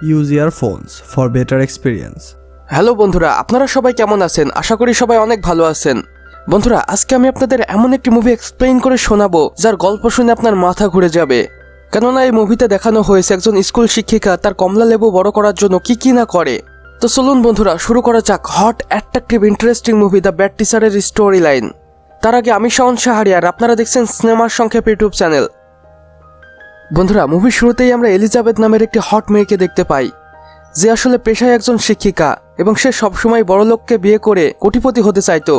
Your phones for better experience. Hello বন্ধুরা, আপনারা সবাই কেমন আছেন? আশা করি সবাই অনেক ভালো আছেন। বন্ধুরা, আজকে আমি আপনাদের এমন একটি মুভি এক্সপ্লেইন করে শোনাবো, যার গল্প শুনে আপনার মাথা ঘুরে যাবে। কেননা এই মুভিতে দেখানো হয়েছে একজন স্কুল শিক্ষিকা, তার কমলা লেবু বড় করার জন্য কি কি না করে। তো চলুন বন্ধুরা, শুরু করা যাক hot attractive interesting movie the bad টিচারের স্টোরি লাইন তার আগে আমি শাওন শাহরিয়ার, আপনারা দেখছেন সিনেমার সংক্ষেপ ইউটিউব চ্যানেল বন্ধুরা মুভির শুরুতেই আমরা এলিজাবেথ নামের একটি হট মেয়েকে দেখতে পাই। যে আসলে পেশায় একজন শিক্ষিকা এবং সে সবসময় বড়লোককে বিয়ে করে কোটিপতি হতে চাইতো।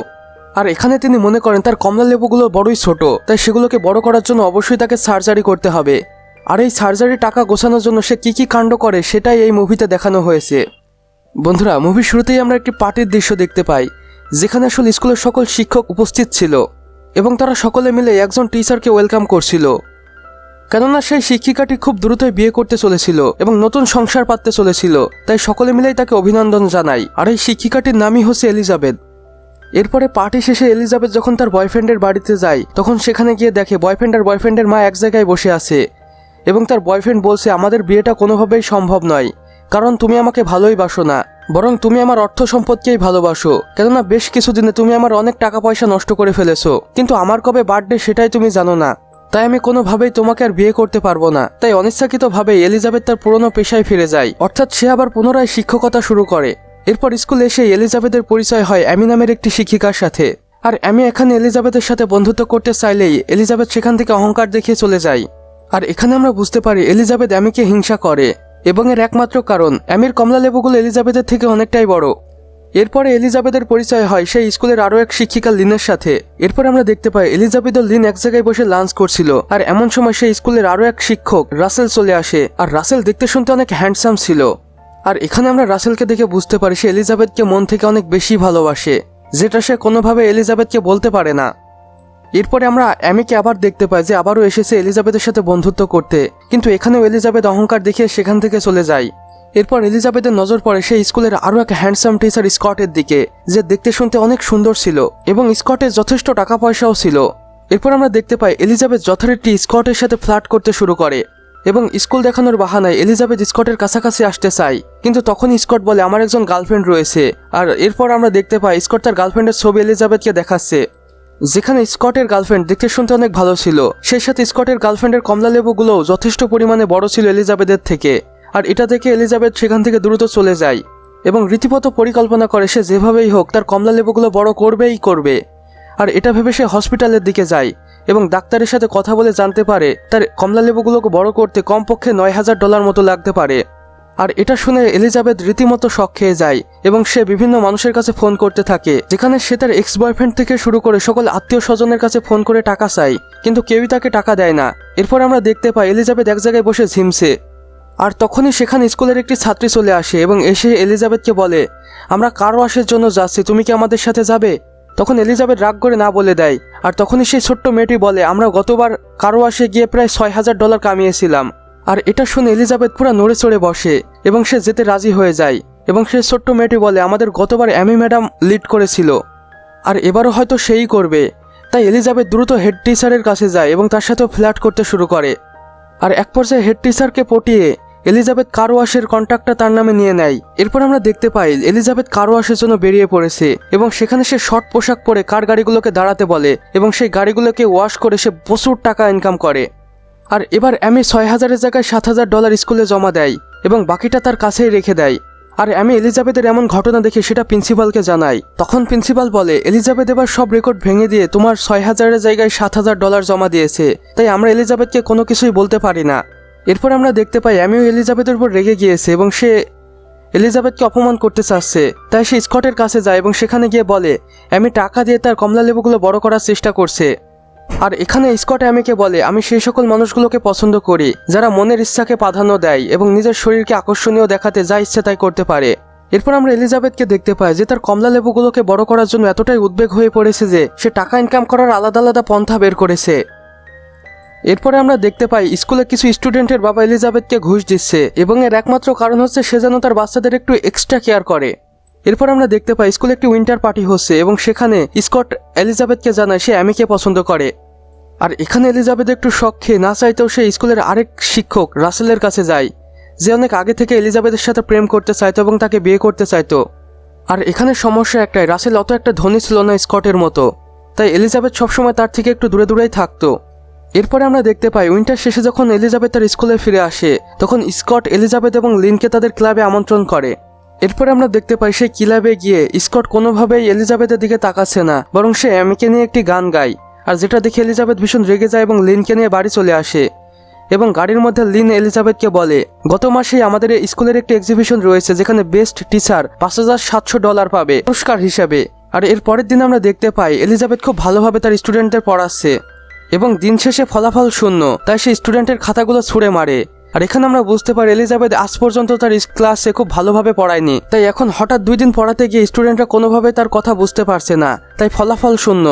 আর এখানে তিনি মনে করেন, তার কমলা লেবুগুলো বড়ই ছোট, তাই সেগুলোকে বড় করার জন্য অবশ্যই তাকে সার্জারি করতে হবে। আর এই সার্জারি টাকা গোছানোর জন্য সে কি কি কাণ্ড করে সেটাই এই মুভিতে দেখানো হয়েছে। বন্ধুরা মুভির শুরুতেই আমরা একটি পার্টির দৃশ্য দেখতে পাই, যেখানে আসলে স্কুলের সকল শিক্ষক উপস্থিত ছিল এবং তারা সকলে মিলে একজন টিচারকে ওয়েলকাম করছিল। কেননা সেই শিক্ষিকাটি খুব দ্রুতই বিয়ে করতে চলেছিল এবং নতুন সংসার পাততে চলেছিল, তাই সকলে মিলেই তাকে অভিনন্দন জানাই। আর এই শিক্ষিকাটির নামই হচ্ছে এলিজাবেথ। এরপরে পার্টি শেষে এলিজাবেথ যখন তার বয়ফ্রেন্ডের বাড়িতে যায়, তখন সেখানে গিয়ে দেখে বয়ফ্রেন্ড আর বয়ফ্রেন্ডের মা এক জায়গায় বসে আছে এবং তার বয়ফ্রেন্ড বলছে, আমাদের বিয়েটা কোনোভাবেই সম্ভব নয়, কারণ তুমি আমাকে ভালোই বাসো না, বরং তুমি আমার অর্থ সম্পদকেই ভালোবাসো। কেননা বেশ কিছুদিনে তুমি আমার অনেক টাকা পয়সা নষ্ট করে ফেলেছো, কিন্তু আমার কবে বার্থডে সেটাই তুমি জানো না। তাই আমি কোনোভাবেই তোমাকে আর বিয়ে করতে পারব না। তাই অনিচ্ছাকৃতভাবে এলিজাবেথ তার পুরনো পেশায় ফিরে যায়। অর্থাৎ সে আবার পুনরায় শিক্ষকতা শুরু করে। এরপর স্কুলে এসে এলিজাবেথের পরিচয় হয় অ্যামি নামের একটি শিক্ষিকার সাথে। আর অ্যামি এখানে এলিজাবেথের সাথে বন্ধুত্ব করতে চাইলেই এলিজাবেথ সেখান থেকে অহংকার দেখিয়ে চলে যায়। আর এখানে আমরা বুঝতে পারি এলিজাবেথ অ্যামিকে হিংসা করে। এবং এর একমাত্র কারণ, অ্যামির কমলা লেবুগুলো এলিজাবেথের থেকে অনেকটাই বড়। এরপরে এলিজাবেথের পরিচয় হয় সেই স্কুলের আরও এক শিক্ষিকা লিনের সাথে। এরপর আমরা দেখতে পাই এলিজাবেথ ও লিন এক জায়গায় বসে লাঞ্চ করছিল। আর এমন সময় সেই স্কুলের আরও এক শিক্ষক, রাসেল, চলে আসে। আর রাসেল দেখতে শুনতে অনেক হ্যান্ডসাম ছিল। আর এখানে আমরা রাসেলকে দেখে বুঝতে পারি সে এলিজাবেথকে মন থেকে অনেক বেশি ভালোবাসে, যেটা সে কোনোভাবে এলিজাবেথকে বলতে পারে না। এরপরে আমরা অ্যামিকে আবার দেখতে পাই যে আবারও এসেছে এলিজাবেথের সাথে বন্ধুত্ব করতে। কিন্তু এখানেও এলিজাবেথ অহংকার দেখিয়ে সেখান থেকে চলে যায়। এরপর এলিজাবেথের নজর পড়ে সেই স্কুলের আরও এক হ্যান্ডসাম টিচার স্কটের দিকে, যে দেখতে শুনতে অনেক সুন্দর ছিল এবং স্কটের যথেষ্ট টাকা পয়সাও ছিল। এরপর আমরা দেখতে পাই এলিজাবেথ যথারীতি স্কটের সাথে ফ্লার্ট করতে শুরু করে এবং স্কুল দেখানোর বাহানায় এলিজাবেথ স্কটের কাছাকাছি আসতে চায়। কিন্তু তখন স্কট বলে, আমার একজন গার্লফ্রেন্ড রয়েছে। আর এরপর আমরা দেখতে পাই স্কট তার গার্লফ্রেন্ডের ছবি এলিজাবেথকে দেখাচ্ছে, যেখানে স্কটের গার্লফ্রেন্ড দেখতে শুনতে অনেক ভালো ছিল। সেই সাথে স্কটের গার্লফ্রেন্ডের কমলা লেবুগুলোও যথেষ্ট পরিমাণে বড় ছিল এলিজাবেথের থেকে। আর এটা দেখে এলিজাবেথ সেখান থেকে দ্রুত চলে যায় এবং রীতিমতো পরিকল্পনা করে সে যেভাবেই হোক তার কমলা লেবুগুলো বড় করবেই করবে। আর এটা ভেবে সে হসপিটালের দিকে যায় এবং ডাক্তারের সাথে কথা বলে জানতে পারে তার কমলা লেবুগুলোকে বড় করতে কমপক্ষে নয় হাজার ডলার মতো লাগতে পারে। আর এটা শুনে এলিজাবেথ রীতিমতো শখ খেয়ে যায় এবং সে বিভিন্ন মানুষের কাছে ফোন করতে থাকে, যেখানে সে তার এক্স বয়ফ্রেন্ড থেকে শুরু করে সকল আত্মীয় স্বজনের কাছে ফোন করে টাকা চায়, কিন্তু কেউই তাকে টাকা দেয় না। এরপর আমরা দেখতে পাই এলিজাবেথ এক জায়গায় বসে ঝিমছে। আর তখনই সেখানে স্কুলের একটি ছাত্রী চলে আসে এবং এসে এলিজাবেথকে বলে, আমরা কার ওয়াশের জন্য যাচ্ছি, তুমি কি আমাদের সাথে যাবে? তখন এলিজাবেথ রাগ করে না বলে দেয়, আর তখনই সেই ছোট্ট মেয়েটি বলে, আমরা গতবার কারও আসে গিয়ে প্রায় ছয় হাজার ডলার কামিয়েছিলাম। আর এটা শুনে এলিজাবেথ পুরো নড়ে চড়ে বসে এবং সে যেতে রাজি হয়ে যায় এবং সে ছোট্ট মেয়েটি বলে, আমাদের গতবার অ্যামি ম্যাডাম লিড করেছিল, আর এবারও হয়তো সেই করবে। তাই এলিজাবেথ দ্রুত হেড টিচারের কাছে যায় এবং তার সাথেও ফ্ল্যাট করতে শুরু করে। আর এক পর্যায়ে হেড টিচারকে পটিয়ে এলিজাবেথ কার ওয়াশের কন্ট্রাক্টটা তার নামে নিয়ে নেয়। এরপর আমরা দেখতে পাই, এলিজাবেথ কার ওয়াশের জন্য বেরিয়ে পড়েছে এবং সেখানে সে শর্ট পোশাক পরে কার গাড়িগুলোকে দাঁড়াতে বলে এবং সেই গাড়িগুলোকে ওয়াশ করে সে প্রচুর টাকা ইনকাম করে। আর এবার অ্যামি ছয় হাজারের জায়গায় সাত হাজার ডলার স্কুলে জমা দেয় এবং বাকিটা তার কাছেই রেখে দেয়। আর আমি এলিজাবেথের এমন ঘটনা দেখে সেটা প্রিন্সিপালকে জানাই তখন প্রিন্সিপাল বলে, এলিজাবেথ এবার সব রেকর্ড ভেঙে দিয়ে তোমার ছয় হাজারের জায়গায় সাত হাজার ডলার জমা দিয়েছে, তাই আমরা এলিজাবেথকে কোনো কিছুই বলতে পারি না। এরপর আমরা দেখতে পাই আমিও এলিজাবেথের উপর রেগে গিয়েছে এবং সে এলিজাবেথকে অপমান করতে চাচ্ছে। তাই সে স্কটের কাছে যায় এবং সেখানে গিয়ে বলে, আমি টাকা দিয়ে তার কমলা লেবুগুলো বড় করার চেষ্টা করছে। আর এখানে স্কট অ্যামিকে বলে, আমি সেই সকল মানুষগুলোকে পছন্দ করি, যারা মনের ইচ্ছাকে প্রাধান্য দেয় এবং নিজের শরীরকে আকর্ষণীয় দেখাতে যা ইচ্ছে তাই করতে পারে। এরপর আমরা এলিজাবেথকে দেখতে পাই যে তার কমলা লেবুগুলোকে বড় করার জন্য এতটাই উদ্বেগ হয়ে পড়েছে যে সে টাকা ইনকাম করার আলাদা আলাদা পন্থা বের করেছে। এরপরে আমরা দেখতে পাই, স্কুলে কিছু স্টুডেন্টের বাবা এলিজাবেথকে ঘুষ দিচ্ছে এবং এর একমাত্র কারণ হচ্ছে সে যেন তার বাচ্চাদের একটু এক্সট্রা কেয়ার করে। এরপর আমরা দেখতে পাই, স্কুলে একটি উইন্টার পার্টি হচ্ছে এবং সেখানে স্কট এলিজাবেথকে জানায় সে অ্যামিকে পছন্দ করে। আর এখানে এলিজাবেথ একটু শখ খেয়ে না চাইতেও সে স্কুলের আরেক শিক্ষক রাসেলের কাছে যায়, যে অনেক আগে থেকে এলিজাবেথের সাথে প্রেম করতে চাইতো এবং তাকে বিয়ে করতে চাইতো। আর এখানে সমস্যা একটাই, রাসেল অত একটা ধনী ছিল না স্কটের মতো, তাই এলিজাবেথ সবসময় তার থেকে একটু দূরে দূরেই থাকতো। এরপরে আমরা দেখতে পাই, উইন্টার শেষে যখন এলিজাবেথ তার স্কুলে ফিরে আসে, তখন স্কট, এলিজাবেথ এবং লিনকে তাদের ক্লাবে আমন্ত্রণ করে। এরপরে আমরা দেখতে পাই সেই ক্লাবে গিয়ে স্কট কোনোভাবেই এলিজাবেথের দিকে তাকাচ্ছে না, বরং সে অ্যামিকে নিয়ে একটি গান গায়, আর যেটা দেখে এলিজাবেথ ভীষণ রেগে যায় এবং লিনকে নিয়ে বাড়ি চলে আসে। এবং গাড়ির মধ্যে লিন এলিজাবেথকে বলে, গত মাসেই আমাদের স্কুলের একটি এক্সিবিশন রয়েছে, যেখানে বেস্ট টিচার পাঁচ হাজার সাতশো ডলার পাবে, পুরস্কার হিসাবে। আর এর পরের দিন আমরা দেখতে পাই, এলিজাবেথ খুব ভালোভাবে তার স্টুডেন্টদের পড়াচ্ছে। এবং দিন শেষে ফলাফল শূন্য। তাই সে স্টুডেন্টের খাতাগুলো ছুঁড়ে মারে। আর এখানে আমরা বুঝতে পারি এলিজাবেথ আজ পর্যন্ত তার ক্লাসে খুব ভালোভাবে পড়ায়নি। তাই এখন হঠাৎ দুই দিন পড়াতে গিয়ে স্টুডেন্টরা কোনোভাবে তার কথা বুঝতে পারছে না। তাই ফলাফল শূন্য।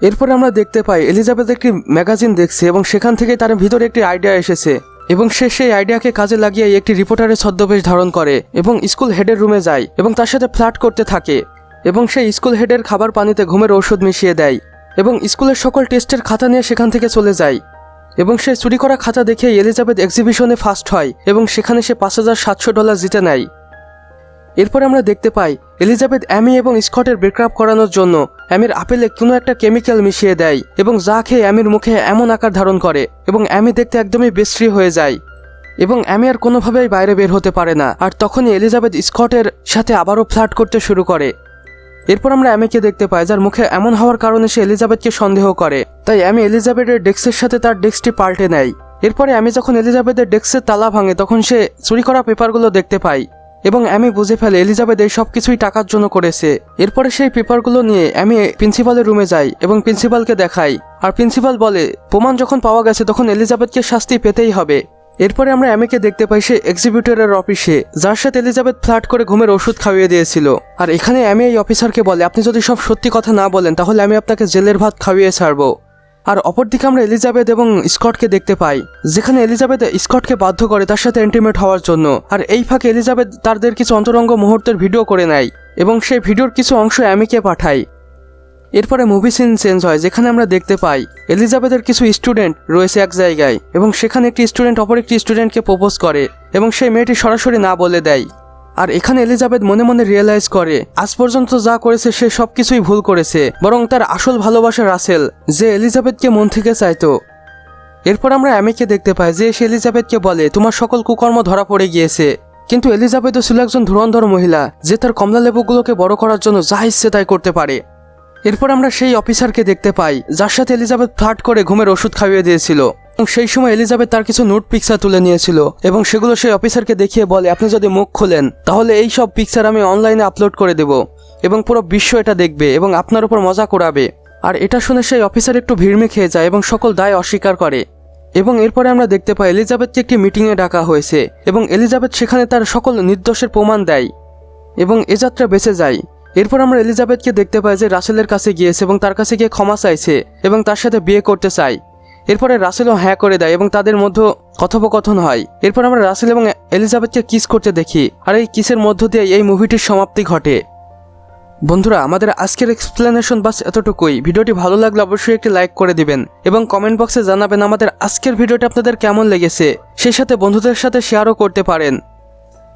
এরপরে আমরা দেখতে পাই এলিজাবেথ একটি ম্যাগাজিন দেখছে এবং সেখান থেকে তার ভিতরে একটি আইডিয়া এসেছে। এবং সে সেই আইডিয়াকে কাজে লাগিয়ে একটি রিপোর্টারের ছদ্মবেশ ধারণ করে এবং স্কুল হেডের রুমে যায় এবং তার সাথে ফ্ল্যাট করতে থাকে এবং সেই স্কুল হেডের খাবার পানিতে ঘুমের ওষুধ মিশিয়ে দেয়। এবং স্কুলের সকল টেস্টের খাতা নিয়ে সেখান থেকে চলে যায়। এবং সে চুরি করা খাতা দেখে এলিজাবেথ এক্সিবিশনে ফার্স্ট হয় এবং সেখানে সে পাঁচ হাজার সাতশো ডলার জিতে নেয়। এরপরে আমরা দেখতে পাই, এলিজাবেথ অ্যামি এবং স্কটের ব্রেকআপ করানোর জন্য অ্যামির আপেলে কোনো একটা কেমিক্যাল মিশিয়ে দেয় এবং যা খেয়ে অ্যামির মুখে এমন আকার ধারণ করে এবং অ্যামি দেখতে একদমই বিশ্রী হয়ে যায়। এবং অ্যামি আর কোনোভাবেই বাইরে বের হতে পারে না। আর তখনই এলিজাবেথ স্কটের সাথে আবারও ফ্লার্ট করতে শুরু করে। এরপর আমরা অ্যামিকে দেখতে পাই, যার মুখে এমন হওয়ার কারণে সে এলিজাবেথকে সন্দেহ করে। তাই অ্যামি এলিজাবেথের ডেস্কের সাথে তার ডেস্কটি পাল্টে নেয়। এরপরে আমি যখন এলিজাবেথের ডেস্কের তালা ভাঙে, তখন সে চুরি করা পেপারগুলো দেখতে পাই এবং অ্যামি বুঝে ফেলে এলিজাবেথ এই সব কিছুই টাকার জন্য করেছে। এরপরে সেই পেপারগুলো নিয়ে আমি প্রিন্সিপালের রুমে যাই এবং প্রিন্সিপালকে দেখাই আর প্রিন্সিপাল বলে, প্রমাণ যখন পাওয়া গেছে, তখন এলিজাবেথকে শাস্তি পেতেই হবে। এরপরে আমরা অ্যামিকে দেখতে পাই সে এক্সিবিউটরের অফিসে যার সাথে এলিজাবেথ ফ্ল্যাট করে ঘুমের ওষুধ খাইয়ে দিয়েছিল। আর এখানে আমি এই অফিসারকে বলে, আপনি যদি সব সত্যি কথা না বলেন, তাহলে আমি আপনাকে জেলের ভাত খাইয়ে ছাড়বো। আর অপরদিকে আমরা এলিজাবেথ এবং স্কটকে দেখতে পাই, যেখানে এলিজাবেথ স্কটকে বাধ্য করে তার সাথে ইন্টিমেট হওয়ার জন্য। আর এই ফাঁকে এলিজাবেথ তাদের কিছু অন্তরঙ্গ মুহূর্তের ভিডিও করে নেয় এবং সেই ভিডিওর কিছু অংশ অ্যামিকে পাঠায়। এরপরে মুভি সিন চেঞ্জ হয়, যেখানে আমরা দেখতে পাই এলিজাবেথের কিছু স্টুডেন্ট রয়েছে এক জায়গায় এবং সেখানে একটি স্টুডেন্ট অপর একটি স্টুডেন্টকে প্রপোজ করে এবং সেই মেয়েটি সরাসরি না বলে দেয়। আর এখানে এলিজাবেথ মনে মনে রিয়েলাইজ করে, আজ পর্যন্ত যা করেছে সে সব কিছুই ভুল করেছে, বরং তার আসল ভালোবাসা রাসেল যে এলিজাবেথকে মন থেকে চাইতো। এরপর আমরা অ্যামিকে দেখতে পাই, যে সে এলিজাবেথকে বলে, তোমার সকল কুকর্ম ধরা পড়ে গিয়েছে। কিন্তু এলিজাবেথও ছিল একজন ধুরন্ধর মহিলা, যে তার কমলা লেবুগুলোকে বড় করার জন্য যা ইচ্ছে তাই করতে পারে। এরপর আমরা সেই অফিসারকে দেখতে পাই, যার সাথে এলিজাবেথ ফ্লার্ট করে ঘুমের ওষুধ খাইয়ে দিয়েছিল। এবং সেই সময় এলিজাবেথ তার কিছু নোট পিকচার তুলে নিয়েছিল এবং সেগুলো সেই অফিসারকে দেখিয়ে বলে, আপনি যদি মুখ খোলেন, তাহলে এই সব পিকচার আমি অনলাইনে আপলোড করে দেব এবং পুরো বিশ্ব এটা দেখবে এবং আপনার উপর মজা করাবে। আর এটা শুনে সেই অফিসার একটু ভিড়মে খেয়ে যায় এবং সকল দায় অস্বীকার করে। এবং এরপরে আমরা দেখতে পাই, এলিজাবেথকে একটি মিটিংয়ে ডাকা হয়েছে এবং এলিজাবেথ সেখানে তার সকল নির্দোষের প্রমাণ দেয় এবং এ যাত্রা বেঁচে যায়। এরপর আমরা এলিজাবেথকে দেখতে পাই যে রাসেলের কাছে গিয়েছে এবং তার কাছে গিয়ে ক্ষমা চাইছে এবং তার সাথে বিয়ে করতে চায়। এরপরে রাসেলও হ্যাঁ করে দেয় এবং তাদের মধ্যে কথোপকথন হয়। এরপর আমরা রাসেল এবং এলিজাবেথকে কিস করতে দেখি। আর এই কিসের মধ্য দিয়ে এই মুভিটির সমাপ্তি ঘটে। বন্ধুরা, আমাদের আজকের এক্সপ্লেনেশন বাস এতটুকুই। ভিডিওটি ভালো লাগলে অবশ্যই একটি লাইক করে দিবেন এবং কমেন্ট বক্সে জানাবেন আমাদের আজকের ভিডিওটি আপনাদের কেমন লেগেছে। সেই সাথে বন্ধুদের সাথে শেয়ারও করতে পারেন।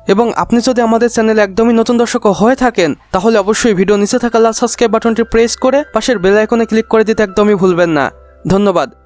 এবং আপনি যদি আমাদের চ্যানেলে একদমই নতুন দর্শক হয়ে থাকেন, তাহলে অবশ্যই ভিডিও নিচে থাকা লাল সাবস্ক্রাইব বাটনটি প্রেস করে পাশের বেল আইকনে ক্লিক করে দিতে একদমই ভুলবেন না। ধন্যবাদ।